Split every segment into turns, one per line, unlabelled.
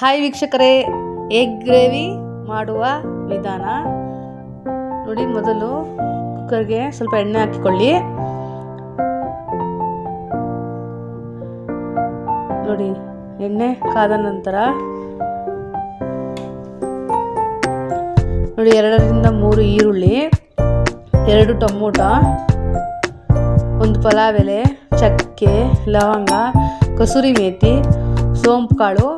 Hi ವೀಕ್ಷಕರೇ, egg gravy ಮಾಡುವ ವಿಧಾನ. ನೋಡಿ, ಮೊದಲು ಕುಕ್ಕರ್ಗೆ ಸ್ವಲ್ಪ ಎಣ್ಣೆ ಹಾಕಿಕೊಳ್ಳಿ. ನೋಡಿ, ಎಣ್ಣೆ ಕಾದ ನಂತರ ನೋಡಿ, ಎರಡರಿಂದ ಮೂರು ಈರುಳ್ಳಿ, ಎರಡು ಟೊಮೊಟೊ, ಒಂದು ಪಲಾವ್ ಎಲೆ, ಚಕ್ಕೆ, ಲವಂಗ, ಕಸೂರಿ ಮೇಥಿ ಸೋಂಪು ಕಾಳು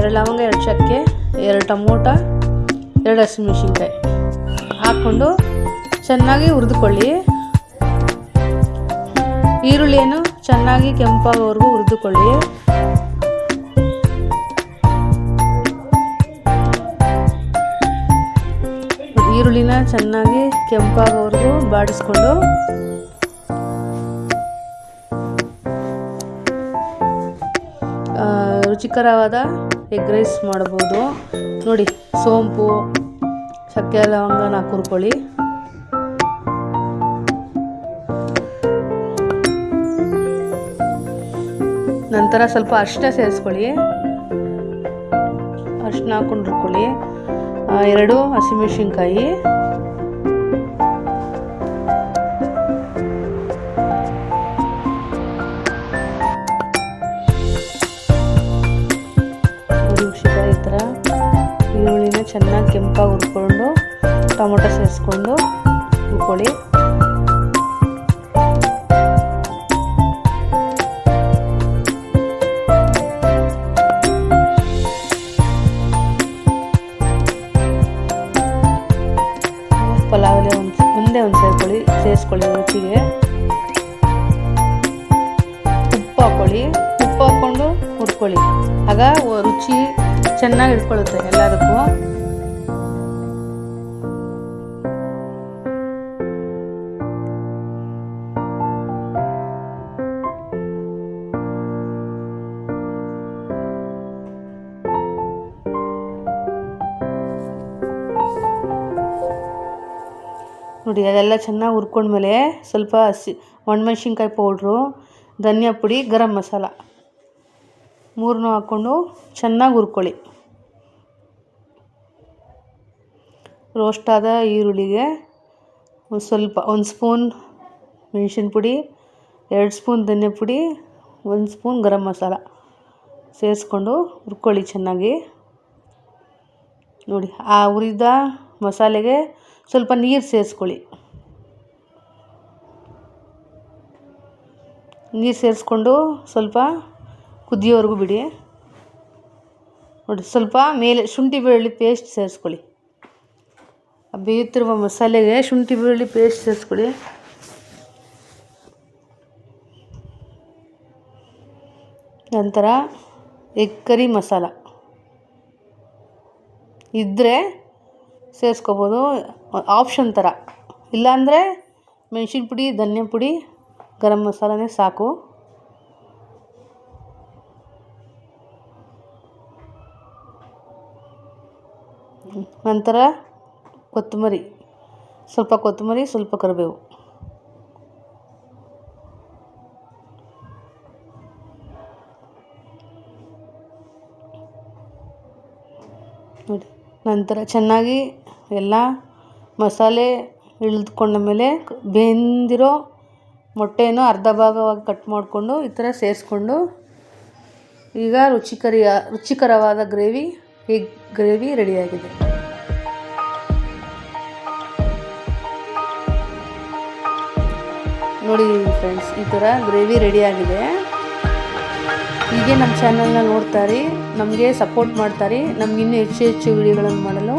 ಎರಡು ಲವಂಗ, ಎರಡು ಚಕ್ಕೆ, ಎರಡು ಟೊಮೊಟ, ಎರಡು ಹಸಿಮೆಣಸಿನ್ಕಾಯಿ. ಹಾಕ್ಕೊಂಡು ಚೆನ್ನಾಗಿ ಹುರಿದುಕೊಳ್ಳಿ. ಈರುಳ್ಳಿಯನ್ನು ಚೆನ್ನಾಗಿ ಕೆಂಪಾಗೋವರೆಗೂ ಹುರಿದುಕೊಳ್ಳಿ. ಈರುಳ್ಳಿನ ಚೆನ್ನಾಗಿ ಕೆಂಪಾಗೋವರೆಗೂ ಬಾಡಿಸ್ಕೊಂಡು. ರುಚಿಕರವಾದ ಎಗ್ ರೈಸ್ ಮಾಡ್ಬೋದು. ನೋಡಿ, ಸೋಂಪು ಚಕ್ಕೆ ಲವಂಗನ ಹುರ್ಕೊಳ್ಳಿ. ನಂತರ ಸ್ವಲ್ಪ ಅರಿಶಿನ ಸೇರಿಸ್ಕೊಳ್ಳಿ. ಅರಿಶಿನ ಹಾಕೊಂಡು ಹುರ್ಕೊಳ್ಳಿ. ಎರಡು ಹಸಿಮೆಣಸಿನ್ಕಾಯಿ. ಚೆನ್ನಾಗಿ ಕೆಂಪಾಗಿ ಹುರ್ಕೊಂಡು ಟೊಮೊಟೊ ಸೇರಿಸ್ಕೊಂಡು ಹುರ್ಕೊಳ್ಳಿ. ಪಲಾವ್ ಎಲೆ ಒಂದು ಮುಂದೆ ಒಂದು ಸೇರ್ಕೊಳ್ಳಿ ಸೇರಿಸ್ಕೊಳ್ಳಿ ರುಚಿಗೆ. ಉಪ್ಪು ಹಾಕ್ಕೊಳ್ಳಿ ಉಪ್ಪು ಹಾಕ್ಕೊಂಡು ಹುರ್ಕೊಳ್ಳಿ. ಆಗ ರುಚಿ ಚೆನ್ನಾಗಿ ಇಟ್ಕೊಳ್ಳುತ್ತೆ ಎಲ್ಲದಕ್ಕೂ. ನೋಡಿ, ಅದೆಲ್ಲ ಚೆನ್ನಾಗಿ ಹುರ್ಕೊಂಡ್ಮೇಲೆ ಸ್ವಲ್ಪ ಹಸಿ, ಒಣಮೆಣ್ಸಿನ್ಕಾಯಿ ಪೌಡ್ರು ಧನಿಯಾ ಪುಡಿ, ಗರಂ ಮಸಾಲ. ಮೂರನ್ನೂ ಹಾಕ್ಕೊಂಡು ಚೆನ್ನಾಗಿ ಹುರ್ಕೊಳ್ಳಿ. ರೋಸ್ಟಾದ ಈರುಳ್ಳಿಗೆ ಒಂದು ಸ್ವಲ್ಪ, ಒಂದು ಸ್ಪೂನ್ ಮೆಣಸಿನ ಪುಡಿ, ಎರಡು ಸ್ಪೂನ್ ಧನಿಯಾ ಪುಡಿ, ಒಂದು ಸ್ಪೂನ್ ಗರಂ ಮಸಾಲ ಸೇರಿಸ್ಕೊಂಡು ಹುರ್ಕೊಳ್ಳಿ ಚೆನ್ನಾಗಿ. ನೋಡಿ, ಆ ಹುರಿದ ಮಸಾಲೆಗೆ ಸ್ವಲ್ಪ ನೀರು ಸೇರಿಸ್ಕೊಳ್ಳಿ. ನೀರು ಸೇರಿಸ್ಕೊಂಡು ಸ್ವಲ್ಪ ಕುದಿಯೋವರೆಗೂ ಬಿಡಿ. ನೋಡಿ, ಸ್ವಲ್ಪ ಮೇಲೆ ಶುಂಠಿ ಬೆಳ್ಳುಳ್ಳಿ ಪೇಸ್ಟ್ ಸೇರಿಸ್ಕೊಳ್ಳಿ. ಬೇಯುತ್ತಿರುವ ಮಸಾಲೆಗೆ ಶುಂಠಿ ಬೆಳ್ಳುಳ್ಳಿ ಪೇಸ್ಟ್ ಸೇರಿಸ್ಕೊಳ್ಳಿ. ನಂತರ ಎಗ್ ಕರಿ ಮಸಾಲ. ಇದ್ದರೆ ಸೇರಿಸ್ಕೋಬೋದು. ಆಪ್ಷನ್ ಥರ. ಇಲ್ಲಾಂದರೆ ಮೆಣ್ಸಿನ ಪುಡಿ ಧನಿಯಾ ಪುಡಿ, ಗರಂ ಮಸಾಲನೇ ಸಾಕು. ನಂತರ ಕೊತ್ತಂಬರಿ. ಸ್ವಲ್ಪ ಕೊತ್ತಂಬರಿ, ಸ್ವಲ್ಪ ಕರಿಬೇವು. ನೋಡಿ, ನಂತರ ಚೆನ್ನಾಗಿ ಎಲ್ಲ ಮಸಾಲೆ ಇಳಿದುಕೊಂಡ ಮೇಲೆ ಬೆಂದಿರೋ ಮೊಟ್ಟೆಯನ್ನು ಅರ್ಧ ಭಾಗವಾಗಿ ಕಟ್ ಮಾಡಿಕೊಂಡು ಈ ಥರ ಸೇರಿಸ್ಕೊಂಡು ಈಗ ರುಚಿಕರಿಯ ರುಚಿಕರವಾದ ಗ್ರೇವಿ ಈ ಗ್ರೇವಿ ರೆಡಿಯಾಗಿದೆ. ನೋಡಿ ಫ್ರೆಂಡ್ಸ್, ಈ ಥರ ಗ್ರೇವಿ ರೆಡಿಯಾಗಿದೆ. ಹೀಗೆ ನಮ್ಮ ಚಾನಲ್ನ ನೋಡ್ತಾರೆ ನಮಗೆ ಸಪೋರ್ಟ್ ಮಾಡ್ತಾರೆ ನಮ್ಗೆ ಇನ್ನೂ ಹೆಚ್ಚು ಹೆಚ್ಚು ವಿಡಿಯೋಗಳನ್ನು ಮಾಡಲು